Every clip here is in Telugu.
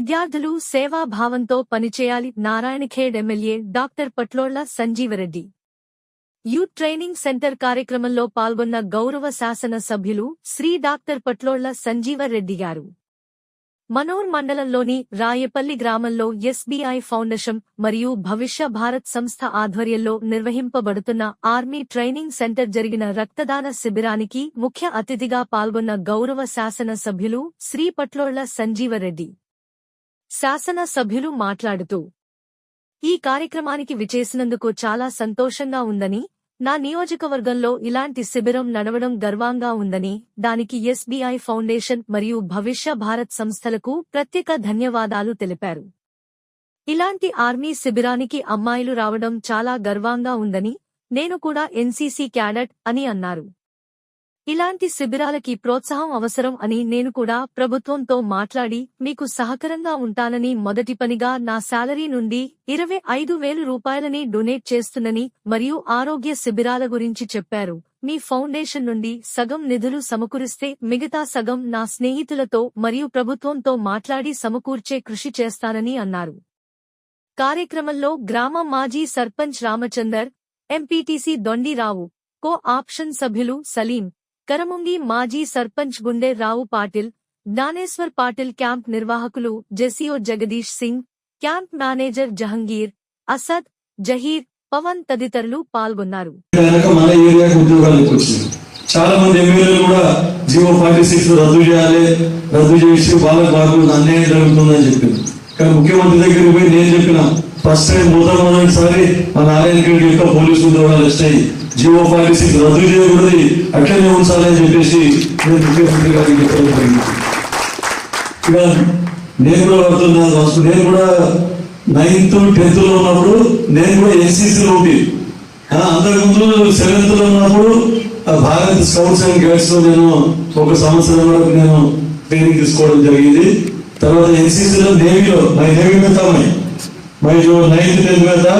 విద్యార్థులు సేవాభావంతో పనిచేయాలి. Narayankhed MLA doctor Patlolla Sanjeevareddy. Youth training centre కార్యక్రమంలో పాల్గొన్న గౌరవ శాసన సభ్యులు శ్రీ డాక్టర్ పట్లోళ్ళ సంజీవరెడ్డి గారు. మనోర్ మండలంలోని రాయపల్లి గ్రామంలో ఎస్బీఐ ఫౌండేషన్ మరియు భవిష్య భారత్ సంస్థ ఆధ్వర్యంలో నిర్వహింపబడుతున్న ఆర్మీ ట్రైనింగ్ సెంటర్ జరిగిన రక్తదాన శిబిరానికి ముఖ్య అతిథిగా పాల్గొన్న గౌరవ శాసన సభ్యులు శ్రీ పట్లోళ్ళ సంజీవరెడ్డి. శాసన సభ్యులు మాట్లాడుతూ ఈ కార్యక్రమానికి విచేసినందుకు చాలా సంతోషంగా ఉందని నా నియోజకవర్గంలో ఇలాంటి శిబిరం నడవడం గర్వంగా ఉందని దానికి ఎస్బీఐ ఫౌండేషన్ మరియు భవిష్య భారత్ సంస్థలకు ప్రత్యేక ధన్యవాదాలు తెలిపారు. ఇలాంటి ఆర్మీ శిబిరానికి అమ్మాయిలు రావడం చాలా గర్వంగా ఉందని నేను కూడా ఎన్సీసీ క్యాడెట్ అని అన్నారు. ఇలాంటి శిబిరాలకి ప్రోత్సాహం అవసరం అని నేను కూడా ప్రభుత్వంతో మాట్లాడి మీకు సహకరంగా ఉంటానని మొదటి పనిగా నా శాలరీ నుండి ఇరవై ఐదు వేలు రూపాయలని డొనేట్ చేస్తున్నని మరియు ఆరోగ్య శిబిరాల గురించి చెప్పారు. మీ ఫౌండేషన్ నుండి సగం నిధులు సమకూరిస్తే మిగతా సగం నా స్నేహితులతో మరియు ప్రభుత్వంతో మాట్లాడి సమకూర్చే కృషి చేస్తానని అన్నారు. కార్యక్రమంలో గ్రామ మాజీ sarpanch Ramachandar MPTC Dondirao co option సభ్యులు సలీం కరముంగి మాజీ సర్పంచ్ గుండె రావు పాటిల్ జ్ఞానేశ్వర్ పాటిల్ క్యాంప్ నిర్వాహకులు JCO Jagdish Singh camp manager Jahangir Asad Zahir Pawan తదితరులు పాల్గొన్నారు. చాలా మంది ఎమ్మెల్యేలు కూడా జియో ఫార్టీ సిక్స్ రద్దు చేయాలి రద్దు చేసి వాళ్ళకి మాకు అన్యాయం జరుగుతుందని చెప్పింది కానీ ముఖ్యమంత్రి దగ్గరికి పోయి నేను చెప్పిన ఫస్ట్ టైం మొదటిసారి మన నారాయణ రెడ్డి యొక్క పోలీసు ఉద్యోగాలు వచ్చాయి. జియో ఫార్టీ సిక్స్ రద్దు చేయకూడదు అట్లనే ఉంచాలని చెప్పేసి నేను ముఖ్యమంత్రి గారికి చెప్పడం జరిగింది ఇక నేను కూడా పడుతున్నాను ఫస్ట్ నేను కూడా నైన్త్ టెన్త్ లో ఉన్నప్పుడు నేను కూడా ఎన్సీసీలో ఉంది ఆ, అంతకుముందు సెవెంత్ లో ఉన్నప్పుడు ఆ, భారత్ స్కౌట్స్ అండ్ గైడ్స్ లో నేను ఒక సంవత్సరం వరకు నేను ట్రైనింగ్ తీసుకోవడం జరిగింది తర్వాత एनसीसी లో नेवी లో मैं नेवी में था मैं मैं जो नाइन्थ टेंथ में था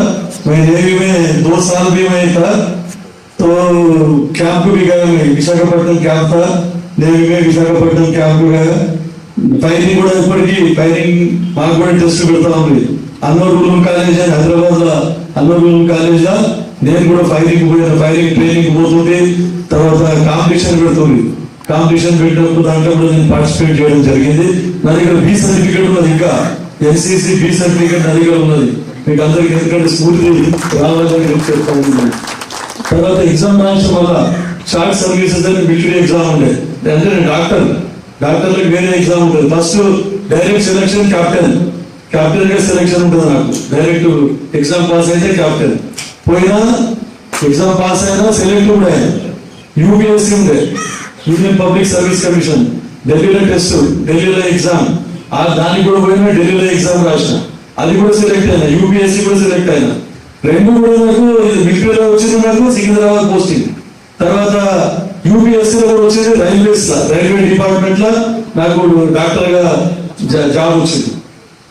मैं नेवी में दो साल भी मैं था तो कैंप भी गया मैं विशाखापट्टनम कैंप था नेवी में विशाखापट्टनम कैंप गया ఫైరింగ్ కూడా ఇప్పటికీ ఫైరింగ్ మాకు కూడా టెస్ట్ పెడతా ఉంది అన్నోర్ ఉలూమ్ కాలేజ్ అని హైదరాబాద్ లో అన్నోర్ ఉలూమ్ కాలేజ్ లో నేను కూడా ఫైరింగ్ పోయిన ఫైరింగ్ ట్రైనింగ్ పోతుంది తర్వాత కాంపిటీషన్ పెడుతుంది కాంపిటీషన్ పెట్టినప్పుడు దాంట్లో కూడా నేను పార్టిసిపేట్ చేయడం జరిగింది నా దగ్గర బి సర్టిఫికేట్ ఉన్నది ఇంకా ఎన్సీసీ బి సర్టిఫికేట్ నా దగ్గర ఉన్నది మీకు అందరికి ఎందుకంటే స్ఫూర్తి రావాలని నేను చెప్తా ఉన్నాను తర్వాత ఎగ్జామ్ రాయడం వల్ల షార్ట్ సర్వీసెస్ అని మిలిటరీ ఎగ్జామ్ ఉండే అంటే నేను డాక్టర్ డాక్టర్లకు వేరే ఎగ్జామ్ ఉంటుంది first direct selection captain captain గా సెలక్షన్ ఉంటుంది నాకు డైరెక్ట్ ఎగ్జామ్ పాస్ అయితే క్యాప్టెన్ పోయినా ఎగ్జామ్ పాస్ అయినా సెలెక్ట్ కూడా అయినా యూపీఎస్సీ ఉండే యూనియన్ పబ్లిక్ సర్వీస్ కమిషన్ ఢిల్లీలో టెస్ట్ ఢిల్లీలో ఎగ్జామ్ ఆ దానికి కూడా పోయినా ఢిల్లీలో ఎగ్జామ్ రాసిన అది కూడా సెలెక్ట్ అయినా యూపీఎస్సీ కూడా సెలెక్ట్ అయినా రెండు కూడా నాకు మిలిటరీలో వచ్చింది నాకు సికింద్రాబాద్ పోస్టింగ్. తర్వాత యూపీఎస్సీలో కూడా వచ్చేది రైల్వేస్ రైల్వే డిపార్ట్మెంట్లో నాకు డాక్టర్గా జా- జాబ్ వచ్చింది.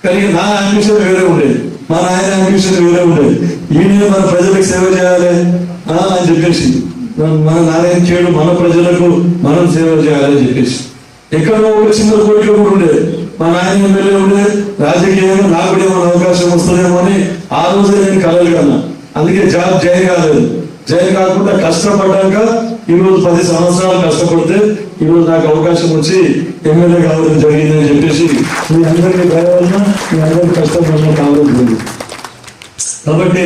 కానీ నా అంబిషన్ వేరే ఉండేది. మా నాయన అంబిషన్ వేరే ఉండేది. ఈయన మన ప్రజలకు సేవ చేయాలి అని చెప్పేసి. మన- నారాయణ చేయడం మన ప్రజలకు మనం సేవ చేయాలని చెప్పేసి. ఎక్కడో ఒక చిన్న కోరిక కూడా ఉండేది. మా నాయన ఎమ్మెల్యే ఉండే రాజకీయంగా నాకు కూడా ఏమైనా అవకాశం వస్తుందేమో అని ఆ రోజే నేను కలలు కన్నా. అందుకే జాబ్ జాయిన్ కాలేదు. జాయిన్ కాకుండా కష్టపడ్డాక ఈ రోజు పది సంవత్సరాలు కష్టపడితే ఈ రోజు నాకు అవకాశం వచ్చి ఎమ్మెల్యే కావడం జరిగిందని చెప్పేసి మీ అందరికీ కావాలన్నా మీ అందరికీ కష్టపడిన కావడం కాబట్టి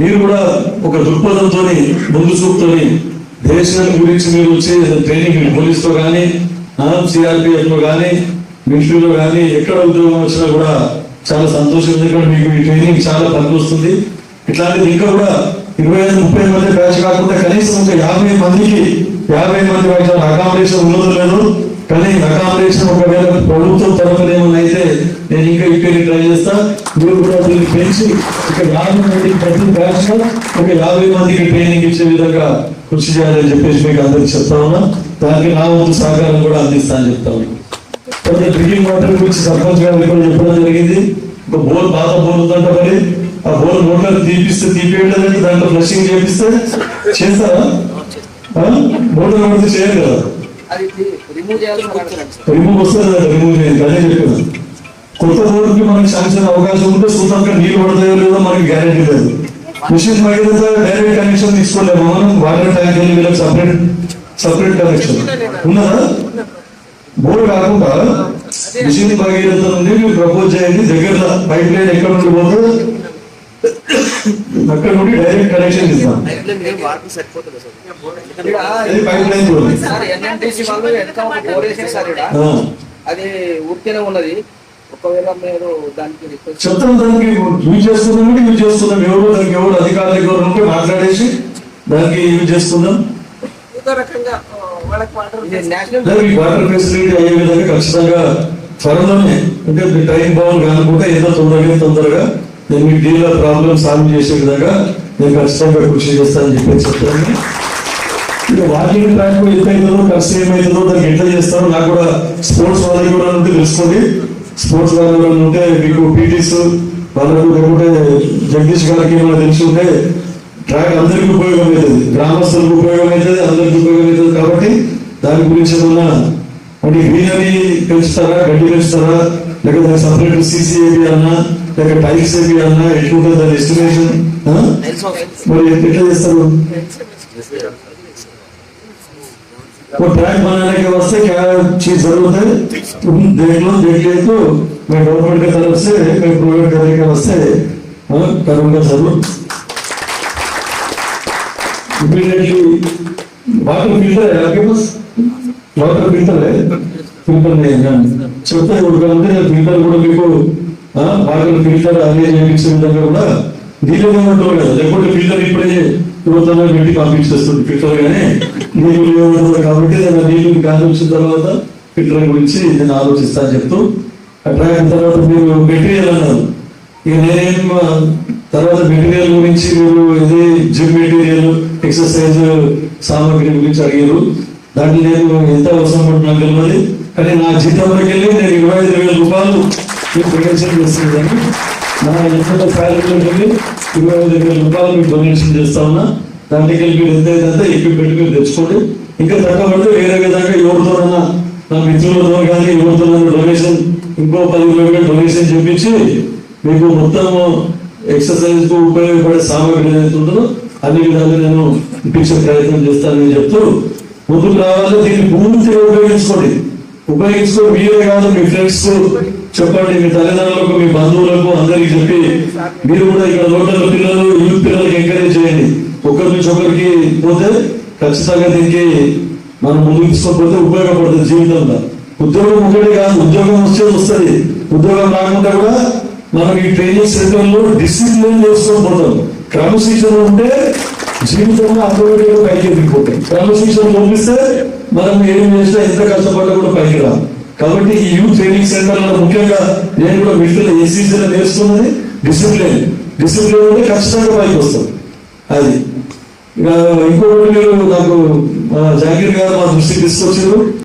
మీరు కూడా ఒక దృక్పథంతో ముందు చూపుతోని దేశం గురించి మీరు వచ్చి ట్రైనింగ్ పోలీస్తో కానీ సిఆర్పిఎఫ్లో కానీ మిషన్లో కానీ ఎక్కడ ఉద్యోగం వచ్చినా కూడా చాలా సంతోషం. ఎందుకంటే మీకు ఈ ట్రైనింగ్ చాలా పనికొస్తుంది. ఇట్లాంటిది ఇంకా కూడా ఇరవై ఐదు ముప్పై మంది బ్యాచ్ కాకుండా కనీసం ఒక యాభై మందికి యాభై మంది బ్యాచ్ అకామిడేషన్ ఉన్నదో లేదు. కానీ అకామిడేషన్ ఒకవేళ ప్రభుత్వం తరఫున ఏమైనా అయితే నేను ఇంకా ఇక్కడ ట్రై చేస్తా. మీరు కూడా దీన్ని పెంచి ఇక్కడ యాభై మందికి ప్రతి బ్యాచ్ ఒక యాభై మందికి ట్రైనింగ్ ఇచ్చే విధంగా కృషి చేయాలని చెప్పేసి మీకు అందరికి చెప్తా ఉన్నా. దానికి నా వంతు సహకారం కూడా అందిస్తా అని చెప్తా ఉన్నా. డ్రింకింగ్ వాటర్ గురించి సర్పంచ్ గారు కూడా చెప్పడం జరిగింది. ఒక బోర్ బాగా బోర్ ఉందంట మరి. ఆ బోర్ నోట్లో తీపిస్తే తీపియడం దాంట్లో ఫ్లషింగ్ చేపిస్తే చేస్తారా? బోర్డు నోడితే చేయరు కదా. రిమూవ్ వస్తుంది కదా రిమూవ్ చేయండి. అదే చెప్పాను. కొత్త బోర్డుకి మనకి శాంక్షన్ అవకాశం ఉంటే సూత్రంగా నీళ్ళు పడతాయో లేదో మనకి గ్యారెంటీ లేదు. మిషన్ మగిలితే డైరెక్ట్ కనెక్షన్ తీసుకోలేము. మనం వాటర్ ట్యాంక్ వీళ్ళకి సపరేట్ సపరేట్ కనెక్షన్ ఉన్నదా? బోర్డు కాకుండా మిషన్ భగీరథ నుండి మీరు ప్రపోజ్ చేయండి. దగ్గర పైప్ లైన్ ఎక్కడ నుండి పోతే అక్కడ నుండి డైరెక్ట్ కనెక్షన్ ఇస్తాం. Pipeline. అది ఊరికేనే ఉన్నది. ఒకవేళ మీరు దానికి రిక్వెస్ట్ చెప్తాం దానికి. యూజ్ చేసుకుందాం అంటే యూజ్ చేసుకుందాం ఎవరు దానికి ఎవరు అధికారులు ఎవరు ఉంటే మాట్లాడేసి దానికి యూజ్ రకంగా వాళ్ళకి వాటర్ ఫెసిలిటీ అయ్యే విధంగా ఖచ్చితంగా త్వరలోనే అంటే మీ టైం బాగుంది కానుకుంటే ఏదో తొందరగా తొందరగా నేను మీ డీల్ ప్రాబ్లమ్ సాల్వ్ చేసే విధంగా నేను ఖచ్చితంగా కృషి చేస్తానని చెప్పి చెప్తాను ఇక వాకింగ్ ట్రాక్ ఎంత అవుతుందో ఖర్చు ఏమవుతుందో దానికి ఎట్లా చేస్తారో నాకు కూడా స్పోర్ట్స్ వాళ్ళకి కూడా ఉంటే తెలుసుకోండి స్పోర్ట్స్ వాళ్ళు కూడా ఉంటే మీకు పీటీస్ వాళ్ళకు లేకుంటే జగదీష్ గారికి ఏమైనా తెలిసి ఉంటే ట్రాక్ అందరికీ ఉపయోగం అవుతుంది గ్రామస్తులకు ఉపయోగం అవుతుంది అందరికీ ఉపయోగం అవుతుంది కాబట్టి దాని గురించి ఏమన్నా అంటే గ్రీనరీ పెంచుతారా గడ్డి పెంచుతారా లేకపోతే సపరేట్ సీసీఏబి అన్నా లేక టైల్స్ ఏబి అన్నా ఎట్లుంటుంది దాని ఎస్టిమేషన్ మరి ఎట్లా చేస్తారు वो ट्रैक बनाने के वास्ते क्या चीज जरूरत है तुम देख लो देख लिए तो मैं गवर्नमेंट की तरफ से मैं प्रोवाइड करने के वास्ते हाँ, करूंगा जरूर immediately water filter famous us water filter filter చెప్తే ఉడకాలంటే ఫిల్టర్ కూడా మీకు వాటర్ ఫిల్టర్ అదే చేయించే విధంగా కూడా నీళ్ళనే ఉంటారు కదా లేకపోతే ఫిల్టర్ ఇప్పుడే యువతలో పెట్టి పంపించేస్తుంది ఫిల్టర్ కానీ నీళ్ళు లేవుంటుంది కాబట్టి దాని నీళ్ళు గాలి వచ్చిన తర్వాత ఫిల్టర్ గురించి నేను ఆలోచిస్తాను చెప్తూ. అట్లా తర్వాత మీరు మెటీరియల్ అన్నారు. ఇక నేనేం తర్వాత మెటీరియల్ గురించి మీరు ఇది జిమ్ మెటీరియల్ ఎక్సర్సైజ్ సామాగ్రి గురించి అడిగారు. దాంట్లో నేను ఎంత అవసరం పడుతున్నా తెలియదు. కానీ నా జీతంలోకి వెళ్ళి నేను ఇరవై ఐదు వేల రూపాయలు మీకు డొనేషన్ చేస్తున్నాను నా ఎంత శాలరీలోకి వెళ్ళి ఇరవై ఐదు వేల రూపాయలు మీకు డొనేషన్ చేస్తా ఉన్నా. దాంట్లోకి వెళ్ళి మీరు ఎంత అయితే ఎక్విప్మెంట్ మీరు తెచ్చుకోండి. ఇంకా తక్కువ వేరే విధంగా ఎవరితోనన్నా నా మిత్రులతో కానీ ఎవరితో డొనేషన్ ఇంకో పది వేలు డొనేషన్ చెప్పించి మీకు మొత్తము ఎక్సర్సైజ్కు ఉపయోగపడే సామాగ్రి ఏదైతే ఉంటుందో అన్ని విధాలు నేను ఇప్పించే ప్రయత్నం చేస్తానని చెప్తూ ముందుకు రావాలి. దీన్ని పూర్తిగా ఉపయోగించుకోండి. ఉపయోగించుకో మీరే కాదు మీ ఫ్రెండ్స్ చెప్పండి మీ తల్లిదండ్రులకు మీ బంధువులకు అందరికి చెప్పి మీరు కూడా ఇక్కడ లోకల్ పిల్లలు యూత్ పిల్లలకి ఎంకరేజ్ చేయండి. ఒకరి నుంచి ఒకరికి పోతే ఖచ్చితంగా దీనికి మనం ముందుకు తీసుకోకపోతే ఉపయోగపడుతుంది జీవితంలో. ఉద్యోగం ఒకటే కాదు ఉద్యోగం వస్తే వస్తుంది. ఉద్యోగం రాకుండా కూడా మనం ఈ ట్రైనింగ్ సెంటర్ డిసిప్లిన్ చేసుకొని పోతాం. క్రమశిక్షణ ఉంటే జీవితంలో ఆటోమేటిక్గా పైకి ఎదిగిపోతాయి క్రమశిక్షణ పంపిస్తే మనం ఏం చేసినా ఎంత కష్టపడ్డా కూడా పైకి రా. కాబట్టి ఈ యూత్ ట్రైనింగ్ సెంటర్లో ముఖ్యంగా నేను కూడా మిడిల్ సీజన్ నేర్చుకున్నది డిసిప్లిన్ డిసిప్లిన్ అంటే ఖచ్చితంగా పైకి వస్తాం. అది. ఇంకొకటి మీరు నాకు మా జాగీర్ గారు మా దృష్టికి తీసుకొచ్చారు.